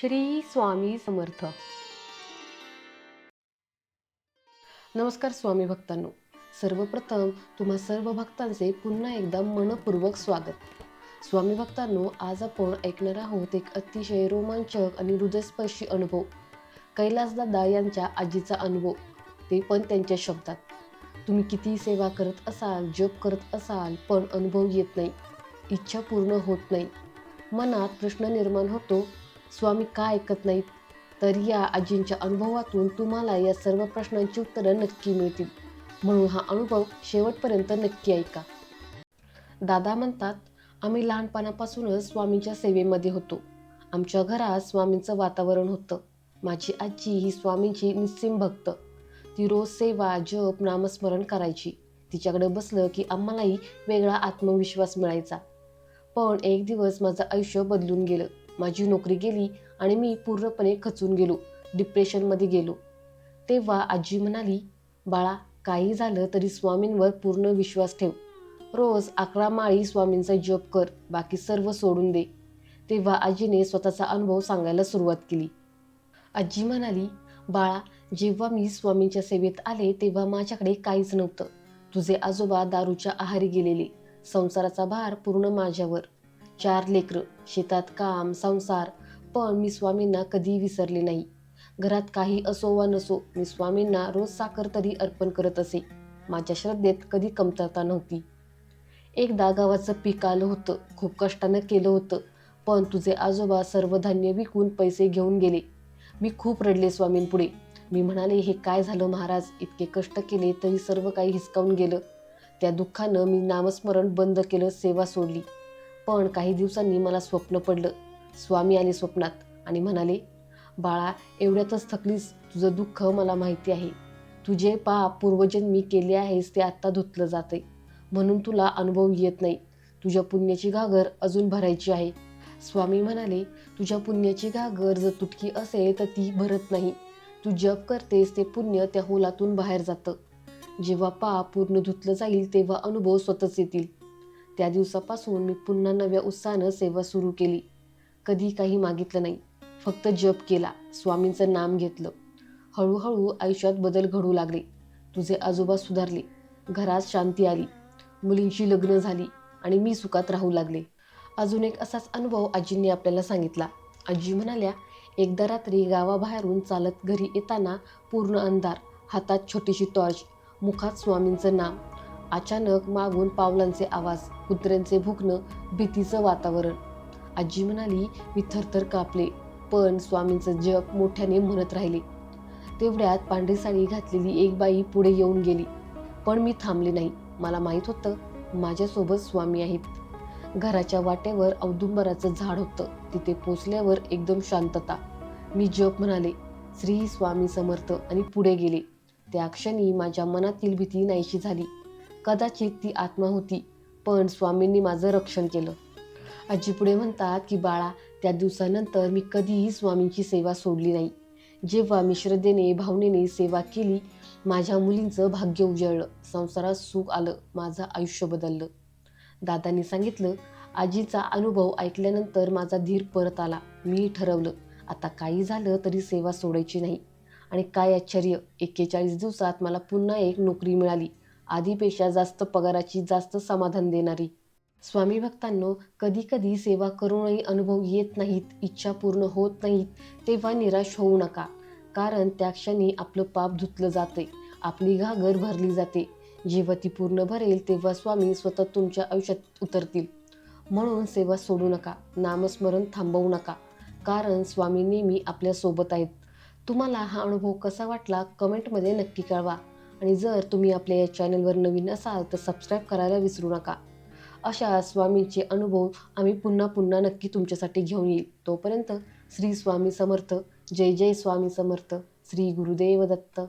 श्री स्वामी समर्थ. नमस्कार स्वामी भक्तांनो. सर्वप्रथम तुम्हा सर्व भक्तांचे पुन्हा एकदा मनपूर्वक स्वागत. स्वामी भक्तांनो आज आपण ऐकणार आहोत एक अतिशय रोमांचक आणि हृदयस्पर्शी अनुभव. कैलासदादा यांच्या आजीचा अनुभव. ते पण त्यांच्या शब्दात. तुम्ही किती सेवा करत असाल जप करत असाल पण अनुभव येत नाही. इच्छा पूर्ण होत नाही. मनात प्रश्न निर्माण होतो स्वामी का ऐकत नाहीत तर या आजींच्या अनुभवातून तुम्हाला या सर्व प्रश्नांची उत्तरं नक्की मिळतील. म्हणून हा अनुभव शेवटपर्यंत नक्की ऐका. दादा म्हणतात आम्ही लहानपणापासूनच स्वामींच्या सेवेमध्ये होतो. आमच्या घरात स्वामींचं वातावरण होतं. माझी आजी ही स्वामींची निस्सिम भक्त. ती रोज सेवा जप नामस्मरण करायची. तिच्याकडे बसलं की आम्हालाही वेगळा आत्मविश्वास मिळायचा. पण एक दिवस माझं आयुष्य बदलून गेलं. माझी नोकरी गेली आणि मी पूर्णपणे खचून गेलो. डिप्रेशनमध्ये गेलो. तेव्हा आजी म्हणाली बाळा काही झालं तरी स्वामींवर पूर्ण विश्वास ठेव. रोज अकरा माळी स्वामींचा जप कर बाकी सर्व सोडून दे. तेव्हा आजीने स्वतःचा अनुभव सांगायला सुरुवात केली. आजी म्हणाली बाळा जेव्हा मी स्वामींच्या सेवेत आले तेव्हा माझ्याकडे काहीच नव्हतं. तुझे आजोबा दारूच्या आहारी गेलेले. संसाराचा भार पूर्ण माझ्यावर. चार लेकरं शेतात काम संसार. पण मी स्वामींना कधी विसरले नाही. घरात काही असो वा नसो मी स्वामींना रोज साखर तरी अर्पण करत असे. माझ्या श्रद्धेत कधी कमतरता नव्हती. एकदा गावाचं पीक आलं होतं. खूप कष्टानं केलं होतं. पण तुझे आजोबा सर्व धान्य विकून पैसे घेऊन गेले. मी खूप रडले स्वामींपुढे. मी म्हणाले हे काय झालं महाराज? इतके कष्ट केले तरी सर्व काही हिसकावून गेलं. त्या दुःखानं मी नामस्मरण बंद केलं सेवा सोडली. पण काही दिवसांनी मला स्वप्न पडलं. स्वामी आले स्वप्नात आणि म्हणाले बाळा एवढ्यातच थकलीस. तुझं दुःख मला माहिती आहे. तुझे पाप पूर्वजन्मी केले आहेस ते आत्ता धुतलं जाते म्हणून तुला अनुभव येत नाही. तुझ्या पुण्याची घागर अजून भरायची आहे. स्वामी म्हणाले तुझ्या पुण्याची घागर जर तुटकी असेल तर ती भरत नाही. तू जप करतेस ते पुण्य त्या होलातून बाहेर जातं. जेव्हा पाप पूर्ण धुतलं जाईल तेव्हा अनुभव स्वतःच येतील. त्या दिवसापासून मी पुन्हा नव्या उत्साहानं सेवा सुरू केली. कधी काही मागितलं नाही. फक्त जप केला. स्वामींचं नाम घेतलं. हळूहळू आयुष्यात बदल घडू लागले. तुझे आजोबा सुधारले. घरात शांती आली. मुलींची लग्न झाली आणि मी सुखात राहू लागले. अजून एक असाच अनुभव आजींनी आपल्याला सांगितला. आजी म्हणाल्या एकदा रात्री गावाबाहेरून चालत घरी येताना पूर्ण अंधार हातात छोटीशी टॉर्च मुखात स्वामींचं नाम अचानक मागून पावलांचे आवाज कुत्र्यांचे भुकणं भीतीचं वातावरण. आजी म्हणाली मी थरथर कापले पण स्वामींचं जप मोठ्याने म्हणत राहिले. तेवढ्यात पांढरी साडी घातलेली एक बाई पुढे येऊन गेली. पण मी थांबले नाही. मला माहीत होतं माझ्यासोबत स्वामी आहेत. घराच्या वाटेवर औदुंबराचं झाड होतं. तिथे पोचल्यावर एकदम शांतता. मी जप म्हणाले श्री स्वामी समर्थ आणि पुढे गेले. त्या क्षणी माझ्या मनातील भीती नाहीशी झाली. कदाचित ती आत्मा होती पण स्वामींनी माझं रक्षण केलं. आजी पुढे म्हणतात की बाळा त्या दिवसानंतर मी कधीही स्वामींची सेवा सोडली नाही. जेव्हा मी श्रद्धेने भावनेने सेवा केली माझ्या मुलींचं भाग्य उजळलं संसारात सुख आलं माझं आयुष्य बदललं. दादांनी सांगितलं आजीचा अनुभव ऐकल्यानंतर माझा धीर परत आला. मी ठरवलं आता काही झालं तरी सेवा सोडायची नाही. आणि काय आश्चर्य एक्केचाळीस दिवसात मला पुन्हा एक नोकरी मिळाली. आधीपेक्षा जास्त पगाराची जास्त समाधान देणारी. स्वामी भक्तांनो कधी कधी सेवा करूनही अनुभव येत नाहीत इच्छा पूर्ण होत नाहीत तेव्हा निराश होऊ नका. कारण त्या क्षणी आपलं पाप धुतलं जाते आपली घागर भरली जाते. जेव्हा ती पूर्ण भरेल तेव्हा स्वामी स्वतः तुमच्या आयुष्यात उतरतील. म्हणून सेवा सोडू नका नामस्मरण थांबवू नका. कारण स्वामी नेहमी आपल्यासोबत आहेत. तुम्हाला हा अनुभव कसा वाटला कमेंटमध्ये नक्की कळवा. आणि जर तुम्ही आपल्या या चॅनलवर नवीन असाल तर सबस्क्राईब करायला विसरू नका. अशा स्वामींचे अनुभव आम्ही पुन्हा पुन्हा नक्की तुमच्यासाठी घेऊन येईल. तोपर्यंत श्री स्वामी समर्थ. जय जय स्वामी समर्थ. श्री गुरुदेव दत्त.